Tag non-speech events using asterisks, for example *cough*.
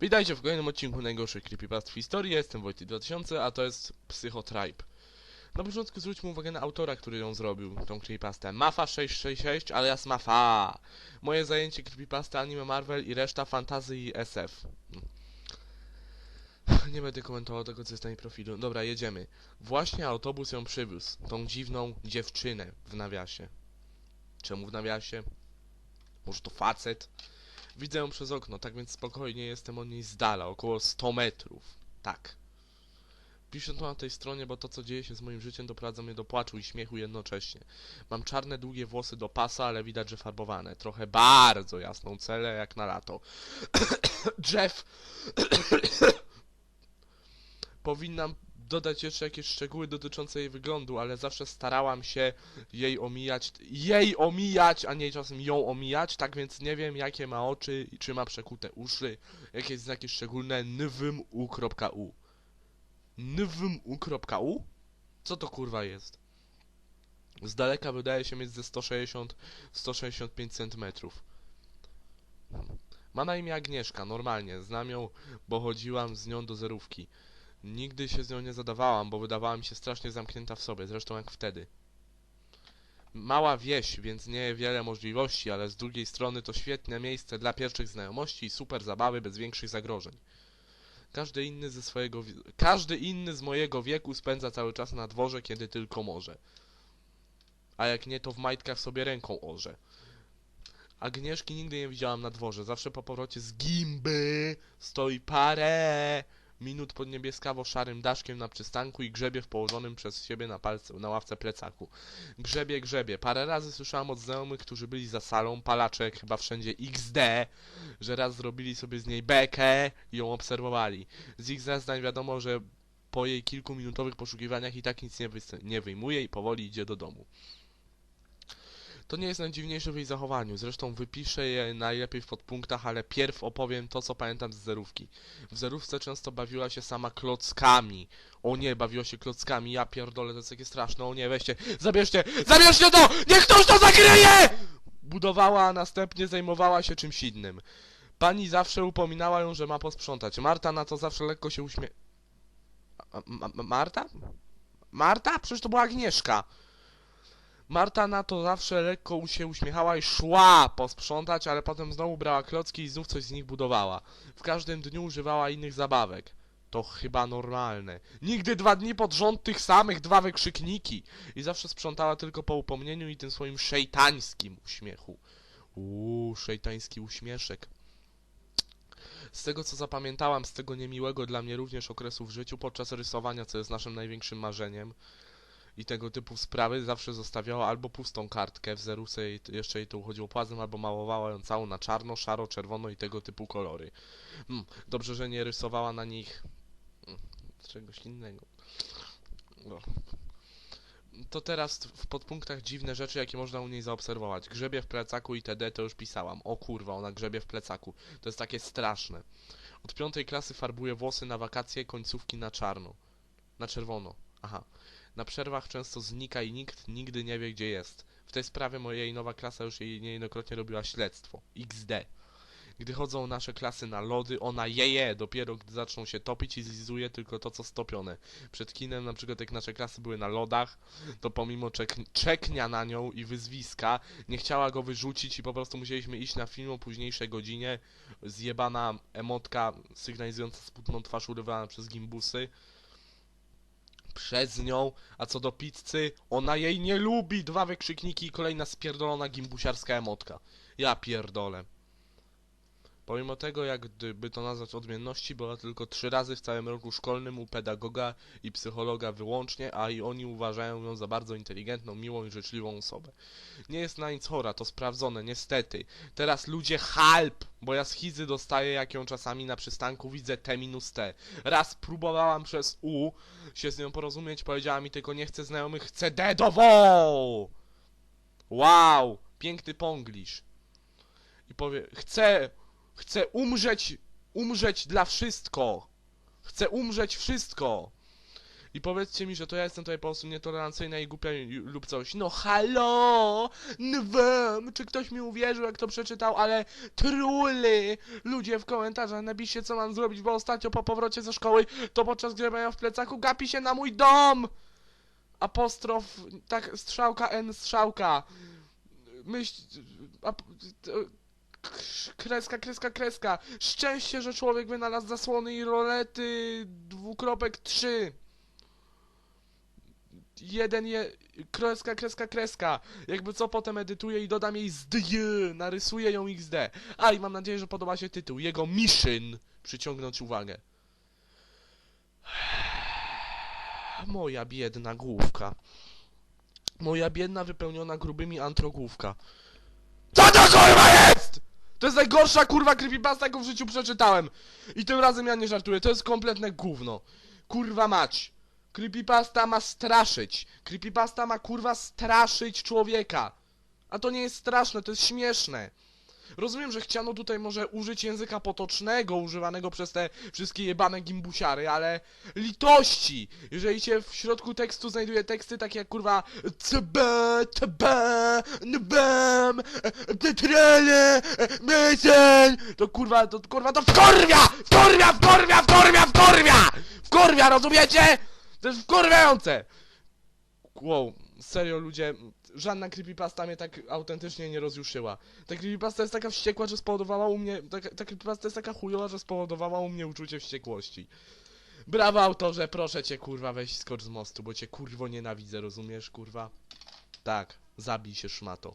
Witajcie w kolejnym odcinku najgorszych creepypast w historii. Jestem Wojty2000, a to jest Psychotribe. Na początku zwróćmy uwagę na autora, który ją zrobił, tą creepypastę. Mafa666, alias Mafa. Moje zajęcie creepypasta, anime Marvel i reszta fantazy i SF. *laughs* Nie będę komentował tego, co jest na jej profilu. Dobra, jedziemy. Właśnie autobus ją przywiózł. Tą dziwną dziewczynę w nawiasie. Czemu w nawiasie? Może to facet? Widzę ją przez okno, tak więc spokojnie jestem od niej z dala, około 100 metrów. Tak. Piszę to na tej stronie, bo to co dzieje się z moim życiem doprowadza mnie do płaczu i śmiechu jednocześnie. Mam czarne, długie włosy do pasa, ale widać, że farbowane. Trochę bardzo jasną celę, jak na lato. *coughs* Jeff! *coughs* Powinnam dodać jeszcze jakieś szczegóły dotyczące jej wyglądu, ale zawsze starałam się jej omijać, jej omijać, a nie czasem ją omijać, tak więc nie wiem jakie ma oczy i czy ma przekute uszy, jakieś znaki szczególne nwmu.u. nwmu.u? Co to kurwa jest? Z daleka wydaje się mieć ze 160-165 cm. Ma na imię Agnieszka, normalnie, znam ją, bo chodziłam z nią do zerówki. Nigdy się z nią nie zadawałam, bo wydawała mi się strasznie zamknięta w sobie, zresztą jak wtedy. Mała wieś, więc nie wiele możliwości, ale z drugiej strony to świetne miejsce dla pierwszych znajomości i super zabawy bez większych zagrożeń. Każdy inny ze swojego każdy inny z mojego wieku spędza cały czas na dworze, kiedy tylko może. A jak nie, to w majtkach sobie ręką orze. Agnieszki nigdy nie widziałam na dworze. Zawsze po powrocie z gimby stoi parę minut pod niebieskawo-szarym daszkiem na przystanku i grzebie w położonym przez siebie na palce, na ławce plecaku. Grzebie, grzebie. Parę razy słyszałam od znajomych, którzy byli za salą, palaczek, chyba wszędzie XD, że raz zrobili sobie z niej bekę i ją obserwowali. Z ich zeznań wiadomo, że po jej kilkuminutowych poszukiwaniach i tak nic nie, nie wyjmuje i powoli idzie do domu. To nie jest najdziwniejsze w jej zachowaniu, zresztą wypiszę je najlepiej w podpunktach, ale pierw opowiem to, co pamiętam z zerówki. W zerówce często bawiła się sama klockami. O nie, bawiła się klockami, ja pierdolę, to jest takie straszne, o nie, weźcie, zabierzcie, zabierzcie to! Niech ktoś to zakryje! Budowała, a następnie zajmowała się czymś innym. Pani zawsze upominała ją, że ma posprzątać. Marta na to zawsze lekko się uśmie... Marta? Marta? Przecież to była Agnieszka. Marta na to zawsze lekko się uśmiechała i szła posprzątać, ale potem znowu brała klocki i znów coś z nich budowała. W każdym dniu używała innych zabawek. To chyba normalne. Nigdy dwa dni pod rząd tych samych dwa wykrzykniki. I zawsze sprzątała tylko po upomnieniu i tym swoim szejtańskim uśmiechu. Uuu, szejtański uśmieszek. Z tego co zapamiętałam z tego niemiłego dla mnie również okresu w życiu podczas rysowania, co jest naszym największym marzeniem i tego typu sprawy, zawsze zostawiała albo pustą kartkę w zeruse jej, jeszcze jej to uchodziło płazem, albo malowała ją całą na czarno, szaro, czerwono i tego typu kolory. Hmm, dobrze, że nie rysowała na nich mm, czegoś innego. No. To teraz w podpunktach dziwne rzeczy, jakie można u niej zaobserwować. Grzebie w plecaku itd. to już pisałam. O kurwa, ona grzebie w plecaku. To jest takie straszne. Od piątej klasy farbuje włosy na wakacje, końcówki na czarno. Na czerwono. Aha. Na przerwach często znika i nikt nigdy nie wie, gdzie jest. W tej sprawie moja jej nowa klasa już jej niejednokrotnie robiła śledztwo. XD. Gdy chodzą nasze klasy na lody, ona jeje, dopiero gdy zaczną się topić i zlizuje tylko to, co stopione. Przed kinem, na przykład jak nasze klasy były na lodach, to pomimo czek czeknia na nią i wyzwiska, nie chciała go wyrzucić i po prostu musieliśmy iść na film o późniejszej godzinie. Zjebana emotka sygnalizująca smutną twarz urywana przez gimbusy przez nią, a co do pizzy, ona jej nie lubi! Dwa wykrzykniki i kolejna spierdolona gimbusiarska emotka. Ja pierdolę. Pomimo tego, jak gdyby to nazwać odmienności, była tylko trzy razy w całym roku szkolnym u pedagoga i psychologa wyłącznie, a i oni uważają ją za bardzo inteligentną, miłą i życzliwą osobę. Nie jest na nic chora, to sprawdzone, niestety. Teraz ludzie halp, bo ja schizy dostaję, jak ją czasami na przystanku widzę T minus T. Raz próbowałam przez U się z nią porozumieć, powiedziała mi tylko nie chcę znajomych, chcę dedowo! Wow, piękny ponglisz. I powie, chcę, chcę umrzeć, umrzeć dla wszystko. Chcę umrzeć wszystko. i powiedzcie mi, że to ja jestem tutaj po prostu nietolerancyjna i głupia lub coś. No halo! Wam! Czy ktoś mi uwierzył, jak to przeczytał, ale truly! Ludzie w komentarzach napiszcie, co mam zrobić, bo ostatnio po powrocie ze szkoły, to podczas grzebania w plecaku gapi się na mój dom! Apostrof, tak, strzałka N, strzałka. Myśl... Ap, kreska, kreska, kreska. Szczęście, że człowiek wynalazł zasłony i rolety dwukropek 3. Jeden je... Kreska, kreska, kreska. Jakby co potem edytuję i dodam jej zd, narysuję ją XD. A i mam nadzieję, że podoba się tytuł. Jego mission. Przyciągnąć uwagę. *sighs* Moja biedna główka. Moja biedna, wypełniona grubymi antrogłówka. Co to kurwa jest?! To jest najgorsza kurwa creepypasta, jaką w życiu przeczytałem. I tym razem ja nie żartuję, to jest kompletne gówno. Kurwa mać. Creepypasta ma straszyć. Creepypasta ma kurwa straszyć człowieka. A to nie jest straszne, to jest śmieszne. Rozumiem, że chciano tutaj może użyć języka potocznego, używanego przez te wszystkie jebane gimbusiary, ale litości! Jeżeli się w środku tekstu znajduje teksty takie jak kurwa CB, TB, NBM, Tetrele, Mesen, to kurwa, to kurwa, to wkorwia! Wkorwia, wkorwia, wkorwia, wkorwia! Wkorwia, rozumiecie? To jest wkorwiające! Wow, serio ludzie, żadna creepypasta mnie tak autentycznie nie rozjuszyła. Ta creepypasta jest taka wściekła, że spowodowała u mnie, ta, ta creepypasta jest taka chujowa, że spowodowała u mnie uczucie wściekłości. Brawo autorze, proszę cię kurwa weź skocz z mostu, bo cię kurwo nienawidzę, rozumiesz kurwa? Tak, zabij się szmato.